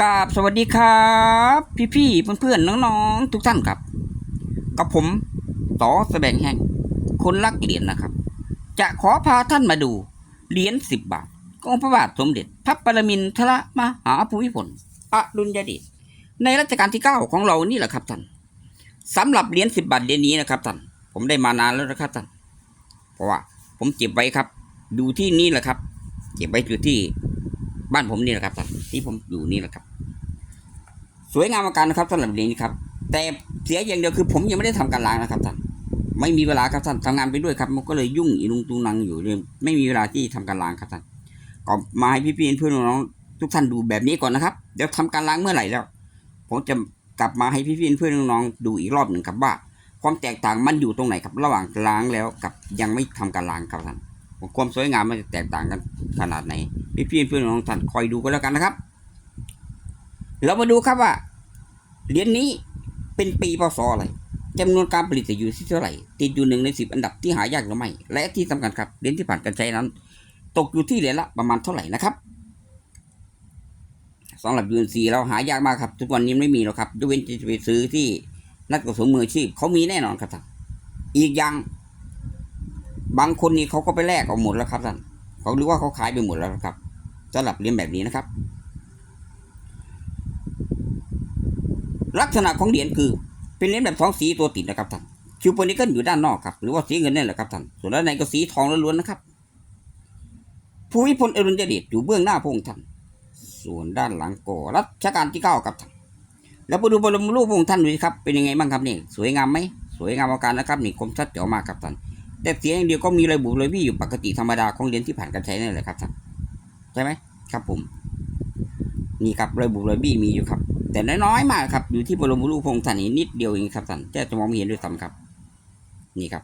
กราบสวัสดีครับ พี่ๆเพื่อนๆน้องๆ ทุกท่านครับ กับผมต่อแสดงแห่ง คนรักเหรียญนะครับ จะขอพาท่านมาดูเหรียญสิบบาทของพระบาทสมเด็จ พระปรมินทรมหาภูมิพลอดุลยเดชในรัชกาลที่เก้าของเรานี่แหละครับท่านสำหรับเหรียญสิบบาทเหรียญนี้นะครับท่านผมได้มานานแล้วนะครับท่านเพราะว่าผมเก็บไว้ครับ ดูที่นี่แหละครับ เก็บไว้อยู่ที่ บ้านผมนี่แหละครับท่านที่ผมอยู่นี่แหละครับ สวยงามอาการนะครับสำหรับเหรียญนี้ครับ แต่เสียอย่างเดียวคือ ผมยังไม่ได้ทำการล้างนะครับท่านไม่มีเวลาครับท่านทำงานไปด้วยครับ มันก็เลยยุ่งอีลุงตุงนังอยู่เลยไม่มีเวลาที่ทำการล้างครับท่านก็มาให้พี่ๆเพื่อนน้องๆทุกท่านดูแบบนี้ก่อนนะครับ เดี๋ยวทำการล้างเมื่อไหร่แล้ว ผมจะกลับมาให้พี่ๆเพื่อนน้องๆดูอีกรอบหนึ่งครับว่า ความแตกต่างมันอยู่ตรงไหนครับ ระหว่างล้างแล้วกับยังไม่ทำการล้างครับท่าน ความสวยงามมันจะแตกต่างกันขนาดไหนพี่ๆเพื่อนน้องท่านคอยดูก็แล้วกันนะครับ เรามาดูครับว่าเหรียญนี้เป็นปีพศอะไรจำนวนการผลิตอยู่ที่เท่าไหร่ติดอยู่หนึ่งในสิบอันดับที่หายากหรือไม่ และที่สำคัญครับเหรียญที่ผ่านการใช้นั้น ตกอยู่ที่เหรียญละประมาณเท่าไหร่นะครับสำหรับยูนซีเราหายากมากครับ ทุกวันนี้ไม่มีหรอกครับยกเว้นจะไปซื้อที่นักกระสมมืออาชีพเขามีแน่นอนครับท่านอีกอย่าง บางคนนี่เขาก็ไปแลกเอาหมดแล้วครับท่านเขาหรือว่าเขาขายไปหมดแล้วครับสำหรับเหรียญแบบนี้นะครับ ลักษณะของเหรียญคือ เป็นเหรียญแบบสองสีตัวติดนะครับท่านคิวโปนิเกิลอยู่ด้านนอกครับหรือว่าสีเงินนี่แหละครับท่านส่วนด้านในก็สีทองล้วนๆนะครับภูมิพลอดุลยเดชอยู่เบื้องหน้าพระองค์ท่าน ส่วนด้านหลังก็รัชกาลที่เก้าครับท่านแล้วไปดูบรมรูปพระองค์ท่านดูสิครับเป็นยังไงบ้างครับนี่สวยงามไหมสวยงามอาการนะครับนี่คมชัดเจ๋วมากครับท่าน แต่เสียอย่างเดียวก็มีรอยบุบรอยวี่อยู่ปกติธรรมดาของเหรียญที่ผ่านการใช้นั่นแหละครับท่านใช่ไหมครับผมนี่ครับรอยบุรอยบี้มีอยู่ครับ แต่น้อยๆมากครับ อยู่ที่บรมรูปพระองค์ท่านนิดเดียวเองครับท่านแทบจะมองไม่เห็นด้วยซ้ำครับ นี่ครับ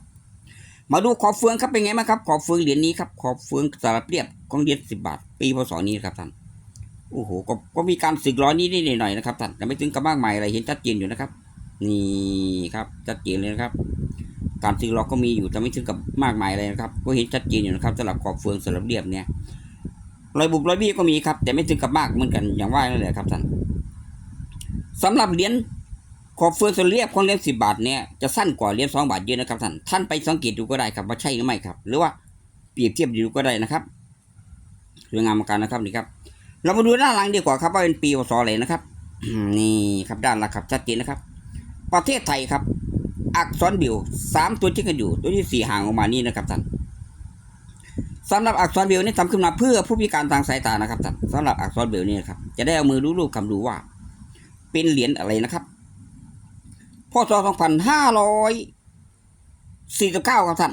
มาดูขอบเฟืองครับเป็นไงบ้างครับ ขอบเฟืองเหรียญนี้ครับขอบเฟืองสารเรียบของเหรียญสิบบาท ปีพศนี้ครับท่านโอ้โหก็ก็มีการสึกร้อนนิดๆหน่อยๆนะครับท่านแต่ไม่ถึงกับมากมายอะไรเห็นชัดเจนอยู่นะครับ นี่ครับชัดเจนเลยนะครับ การสึกร้อนก็มีอยู่แต่ไม่ถึงกับมากมายอะไรนะครับก็เห็นชัดเจนอยู่นะครับสำหรับขอบเฟืองสารเรียบเนี่ยรอยบุบรอยบี้ก็มีครับ แต่ไม่ถึงกับมากเหมือนกันอย่างว่านั่นแหละครับท่านสำหรับเหรียญขอบเฟืองส่วนเรียบของเหรียญสิบาทเนี่ยจะสั้นกว่าเหรียญสองบาทเยอะนะครับท่านท่านไปสังเกตดูก็ได้ครับว่าใช่หรือไม่ครับ หรือว่าเปรียบเทียบดูก็ได้นะครับสวยงามมากนะครับนี่ครับ เรามาดูด้านหลังดีกว่าครับว่าเป็นปีพศอะไรนะครับนี่ครับด้านหลังครับชัดเจนนะครับ ประเทศไทยครับ อักษรบิวสามตัวที่กันอยู่ตัวที่สี่ห่างออกมานี่นะครับท่านสำหรับอักษรเบลนี่ทำขึ้นมาเพื่อผู้พิการทางสายตานะครับท่านสำหรับอักษรเบลนี่นะครับจะได้เอามือรูปๆคำดูว่า เป็นเหรียญอะไรนะครับพศ2549ครับท่าน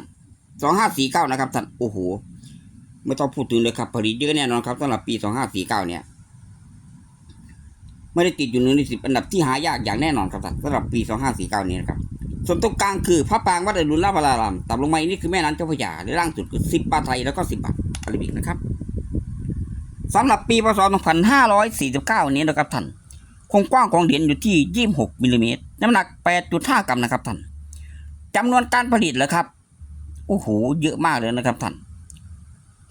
2549นะครับท่านโอ้โหไม่ต้องพูดถึงเลยครับผลิตเยอะแน่นอนครับสำหรับปี2549เนี่ยไม่ได้ติดอยู่หนึ่งในสิบอันดับที่หายากอย่างแน่นอนครับท่านสำหรับปี2549นี้นะครับ ส่วนตรงกลางคือพระปรางวัดอรุณราชวรารามต่ำลงมาอีกนี่คือแม่น้ำเจ้าพระยาและล่างสุดคือสิบบาทไทยแล้วก็สิบบาทอาราบิกนะครับสำหรับปีพศ 2549 นี้นะครับท่านคงกว้างของเหรียญอยู่ที่ 26มิลลิเมตรน้ำหนัก 8.5 กรัมนะครับท่านจำนวนการผลิตเหรอครับ โอ้โห เยอะมากเลยนะครับท่าน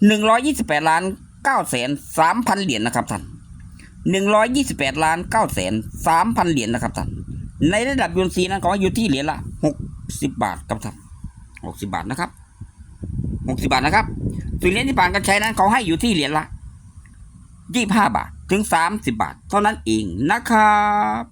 128 ล้าน9แสน3พันเหรียญนะครับท่าน 128 ล้าน9แสน3พันเหรียญนะครับท่าน ในระดับยูนซีนั้นก็อยู่ที่เหรียญละหกสิบบาทครับท่านหกสิบาทนะครับหกสิบาทนะครับส่วนเหรียญที่ผ่านการใช้นั้นเขาให้อยู่ที่เหรียญละยี่ห้าบาทถึงสามสิบบาท เท่านั้นเองนะครับ